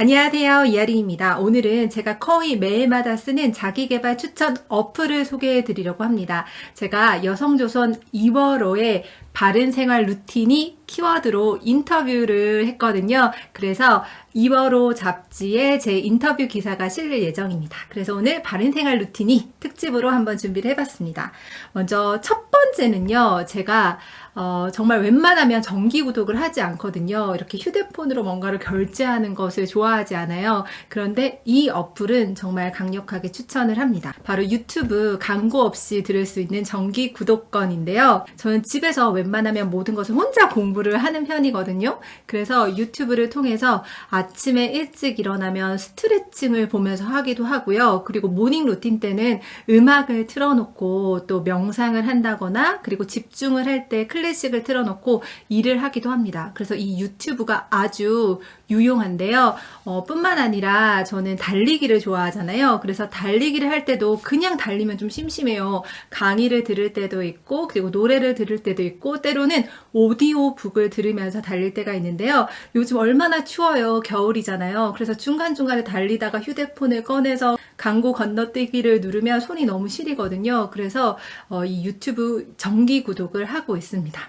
안녕하세요. 이아리입니다. 오늘은 제가 거의 매일마다 쓰는 자기개발 추천 어플을 소개해 드리려고 합니다. 제가 여성조선 2월호에 바른 생활 루틴이 키워드로 인터뷰를 했거든요. 그래서 2월호 잡지에 제 인터뷰 기사가 실릴 예정입니다. 그래서 오늘 바른 생활 루틴이 특집으로 한번 준비를 해봤습니다. 먼저 첫 번째는요, 제가 어, 정말 웬만하면 정기 구독을 하지 않거든요. 이렇게 휴대폰으로 뭔가를 결제하는 것을 좋아하지 않아요. 그런데 이 어플은 정말 강력하게 추천을 합니다. 바로 유튜브 광고 없이 들을 수 있는 정기 구독권인데요. 저는 집에서 웬 만하면 모든 것을 혼자 공부를 하는 편이거든요. 그래서 유튜브를 통해서 아침에 일찍 일어나면 스트레칭을 보면서 하기도 하고요. 그리고 모닝 루틴 때는 음악을 틀어놓고 또 명상을 한다거나 그리고 집중을 할 때 클래식을 틀어놓고 일을 하기도 합니다. 그래서 이 유튜브가 아주 유용한데요. 어, 뿐만 아니라 저는 달리기를 좋아하잖아요. 그래서 달리기를 할 때도 그냥 달리면 좀 심심해요. 강의를 들을 때도 있고, 그리고 노래를 들을 때도 있고, 때로는 오디오 북을 들으면서 달릴 때가 있는데요. 요즘 얼마나 추워요. 겨울이잖아요. 그래서 중간중간에 달리다가 휴대폰을 꺼내서 광고 건너뛰기를 누르면 손이 너무 시리거든요. 그래서 어, 이 유튜브 정기 구독을 하고 있습니다.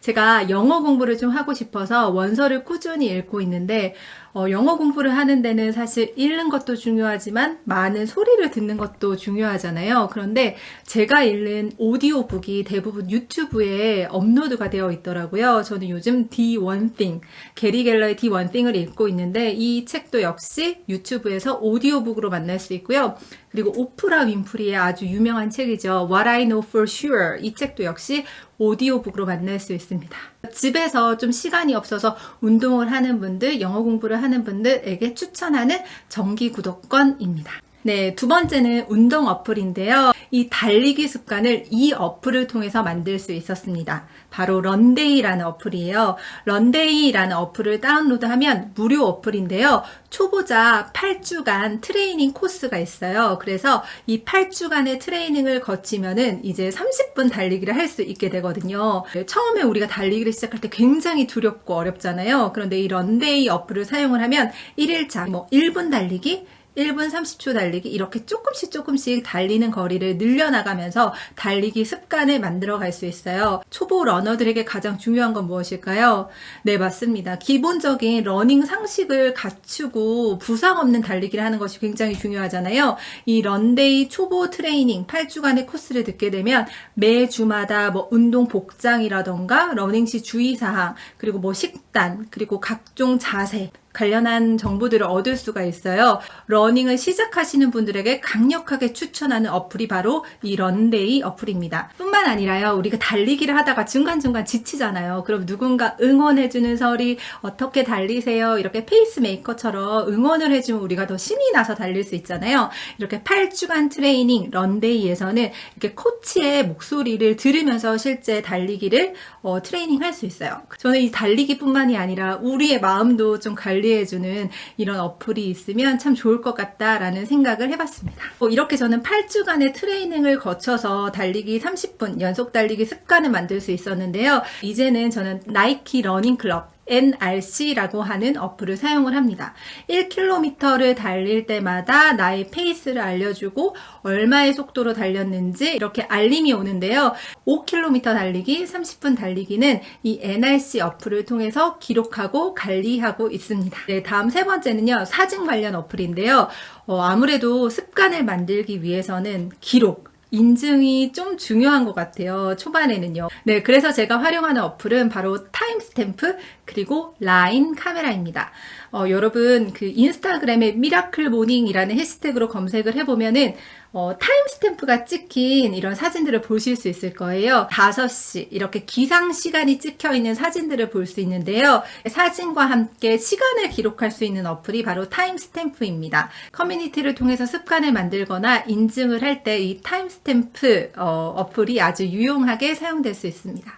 제가 영어 공부를 좀 하고 싶어서 원서를 꾸준히 읽고 있는데 어, 영어 공부를 하는 데는 사실 읽는 것도 중요하지만 많은 소리를 듣는 것도 중요하잖아요. 그런데 제가 읽는 오디오북이 대부분 유튜브에 업로드가 되어 있더라고요. 저는 요즘 The One Thing, 게리 갤러의 The One Thing을 읽고 있는데 이 책도 역시 유튜브에서 오디오북으로 만날 수 있고요. 그리고 오프라 윈프리의 아주 유명한 책이죠. What I Know For Sure. 이 책도 역시 오디오북으로 만날 수 있습니다. 집에서 좀 시간이 없어서 운동을 하는 분들, 영어 공부를 하는 분들에게 추천하는 정기 구독권입니다. 네, 두 번째는 운동 어플인데요. 이 달리기 습관을 이 어플을 통해서 만들 수 있었습니다. 바로 런데이라는 어플이에요. 런데이라는 어플을 다운로드하면 무료 어플인데요. 초보자 8주간 트레이닝 코스가 있어요. 그래서 이 8주간의 트레이닝을 거치면은 이제 30분 달리기를 할 수 있게 되거든요. 처음에 우리가 달리기를 시작할 때 굉장히 두렵고 어렵잖아요. 그런데 이 런데이 어플을 사용을 하면 1일차 뭐 1분 달리기 1분 30초 달리기 이렇게 조금씩 조금씩 달리는 거리를 늘려나가면서 달리기 습관을 만들어 갈 수 있어요. 초보 러너들에게 가장 중요한 건 무엇일까요? 네, 맞습니다. 기본적인 러닝 상식을 갖추고 부상 없는 달리기를 하는 것이 굉장히 중요하잖아요. 이 런데이 초보 트레이닝 8주간의 코스를 듣게 되면 매 주마다 뭐 운동 복장이라던가 러닝 시 주의사항 그리고 뭐 식단 그리고 각종 자세 관련한 정보들을 얻을 수가 있어요. 러닝을 시작하시는 분들에게 강력하게 추천하는 어플이 바로 이 런데이 어플입니다. 뿐만 아니라요, 우리가 달리기를 하다가 중간중간 지치잖아요. 그럼 누군가 응원해주는 소리, 어떻게 달리세요? 이렇게 페이스메이커처럼 응원을 해주면 우리가 더 신이 나서 달릴 수 있잖아요. 이렇게 8주간 트레이닝 런데이에서는 이렇게 코치의 목소리를 들으면서 실제 달리기를 어, 트레이닝 할 수 있어요. 저는 이 달리기뿐만이 아니라 우리의 마음도 좀 관리 해주는 이런 어플이 있으면 참 좋을 것 같다라는 생각을 해봤습니다. 어, 이렇게 저는 8주간의 트레이닝을 거쳐서 달리기 30분 연속 달리기 습관을 만들 수 있었는데요. 이제는 저는 나이키 러닝 클럽 NRC라고 하는 어플을 사용을 합니다. 1km를 달릴 때마다 나의 페이스를 알려주고 얼마의 속도로 달렸는지 이렇게 알림이 오는데요. 5km 달리기, 30분 달리기는 이 NRC 어플을 통해서 기록하고 관리하고 있습니다. 네, 다음 세 번째는요. 사진 관련 어플인데요. 어, 아무래도 습관을 만들기 위해서는 기록, 인증이 좀 중요한 것 같아요. 초반에는요. 네, 그래서 제가 활용하는 어플은 바로 타임스탬프 그리고 라인 카메라입니다. 어, 여러분 그 인스타그램에 미라클 모닝이라는 해시태그로 검색을 해보면은 어, 타임스탬프가 찍힌 이런 사진들을 보실 수 있을 거예요. 5시 이렇게 기상 시간이 찍혀 있는 사진들을 볼 수 있는데요. 사진과 함께 시간을 기록할 수 있는 어플이 바로 타임스탬프입니다. 커뮤니티를 통해서 습관을 만들거나 인증을 할 때 이 타임스탬프 어, 어플이 아주 유용하게 사용될 수 있습니다.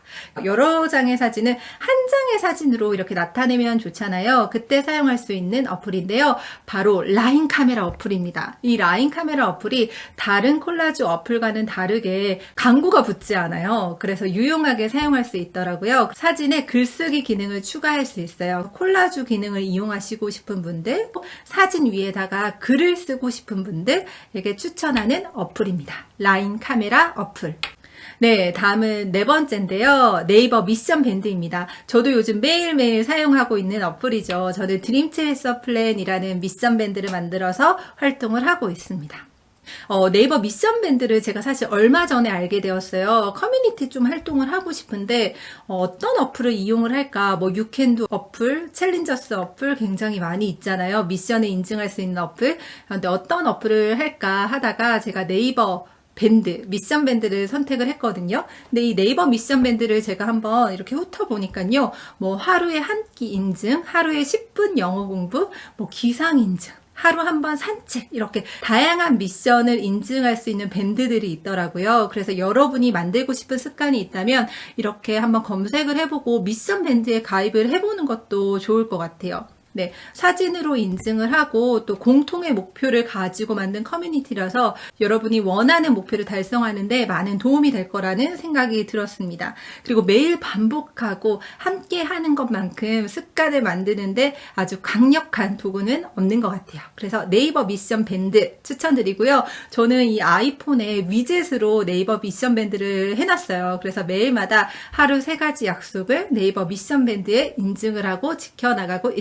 여러 장의 사진을 한 장의 사진으로 이렇게 나타내면 좋잖아요. 그때 사용 사용할 수 있는 어플인데요. 바로 라인 카메라 어플입니다. 이 라인 카메라 어플이 다른 콜라주 어플과는 다르게 광고가 붙지 않아요. 그래서 유용하게 사용할 수 있더라고요. 사진에 글쓰기 기능을 추가할 수 있어요. 콜라주 기능을 이용하시고 싶은 분들, 사진 위에다가 글을 쓰고 싶은 분들에게 추천하는 어플입니다. 라인 카메라 어플. 네, 다음은 네 번째인데요. 네이버 미션 밴드입니다. 저도 요즘 매일매일 사용하고 있는 어플이죠. 저는 드림 체이서 플랜이라는 미션 밴드를 만들어서 활동을 하고 있습니다. 어, 네이버 미션 밴드를 제가 사실 얼마 전에 알게 되었어요. 커뮤니티 좀 활동을 하고 싶은데 어, 떤 어플을 이용을 할까? 뭐 유캔두 어플, 챌린저스 어플 굉장히 많이 있잖아요. 미션을 인증할 수 있는 어플. 그런데 어떤 어플을 할까 하다가 제가 네이버 밴드, 미션 밴드를 선택을 했거든요. 근데 이 네이버 미션 밴드를 제가 한번 이렇게 훑어보니까요. 뭐 하루에 한 끼 인증, 하루에 10분 영어 공부, 뭐 기상 인증, 하루 한 번 산책 이렇게 다양한 미션을 인증할 수 있는 밴드들이 있더라고요. 그래서 여러분이 만들고 싶은 습관이 있다면 이렇게 한번 검색을 해보고 미션 밴드에 가입을 해보는 것도 좋을 것 같아요. 네, 사진으로 인증을 하고 또 공통의 목표를 가지고 만든 커뮤니티라서 여러분이 원하는 목표를 달성하는데 많은 도움이 될 거라는 생각이 들었습니다. 그리고 매일 반복하고 함께 하는 것만큼 습관을 만드는데 아주 강력한 도구는 없는 것 같아요. 그래서 네이버 미션 밴드 추천드리고요. 저는 이 아이폰에 위젯으로 네이버 미션 밴드를 해놨어요. 그래서 매일마다 하루 세 가지 약속을 네이버 미션 밴드에 인증을 하고 지켜나가고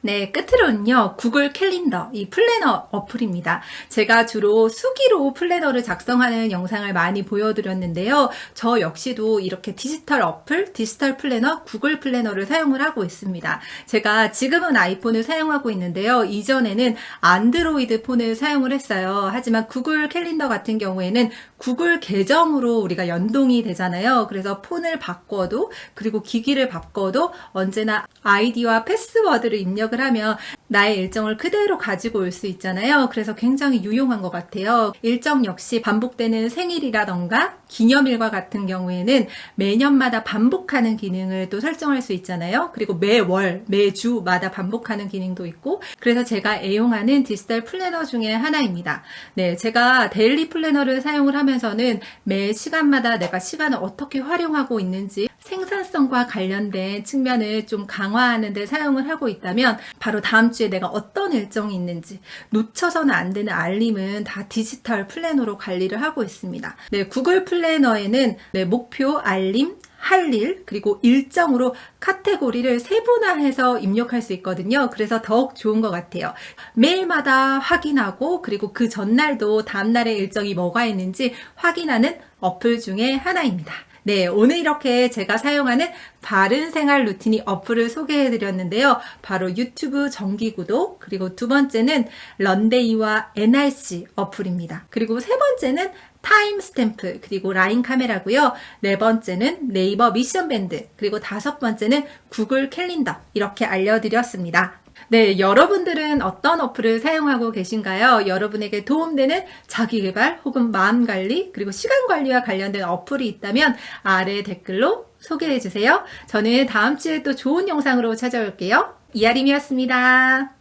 네, 끝으로는요, 구글 캘린더, 이 플래너 어플입니다. 제가 주로 수기로 플래너를 작성하는 영상을 많이 보여드렸는데요. 저 역시도 이렇게 디지털 어플, 디지털 플래너, 구글 플래너를 사용을 하고 있습니다. 제가 지금은 아이폰을 사용하고 있는데요. 이전에는 안드로이드 폰을 사용을 했어요. 하지만 구글 캘린더 같은 경우에는 구글 계정으로 우리가 연동이 되잖아요. 그래서 폰을 바꿔도, 그리고 기기를 바꿔도 언제나 아이디와 패스워드를 입력을 하면 나의 일정을 그대로 가지고 올 수 있잖아요. 그래서 굉장히 유용한 것 같아요. 일정 역시 반복되는 생일이라던가 기념일과 같은 경우에는 매년마다 반복하는 기능을 또 설정할 수 있잖아요. 그리고 매월, 매주마다 반복하는 기능도 있고 그래서 제가 애용하는 디지털 플래너 중에 하나입니다. 네, 제가 데일리 플래너를 사용을 하면서는 매 시간마다 내가 시간을 어떻게 활용하고 있는지 생산성과 관련된 측면을 좀 강화하는 데 사용을 하고 있다면 바로 다음 주에 내가 어떤 일정이 있는지 놓쳐서는 안 되는 알림은 다 디지털 플래너로 관리를 하고 있습니다. 네, 구글 플래너에는 네, 목표, 알림, 할 일, 그리고 일정으로 카테고리를 세분화해서 입력할 수 있거든요. 그래서 더욱 좋은 것 같아요. 매일마다 확인하고, 그리고 그 전날도 다음날의 일정이 뭐가 있는지 확인하는 어플 중에 하나입니다. 네, 오늘 이렇게 제가 사용하는 바른 생활 루틴이 어플을 소개해 드렸는데요. 바로 유튜브 정기 구독, 그리고 두 번째는 런데이와 NRC 어플입니다. 그리고 세 번째는 타임 스탬프, 그리고 라인 카메라고요. 네 번째는 네이버 미션 밴드, 그리고 다섯 번째는 구글 캘린더 이렇게 알려 드렸습니다. 네, 여러분들은 어떤 어플을 사용하고 계신가요? 여러분에게 도움되는 자기 개발 혹은 마음 관리 그리고 시간 관리와 관련된 어플이 있다면 아래 댓글로 소개해 주세요. 저는 다음 주에 또 좋은 영상으로 찾아올게요. 이아림이었습니다.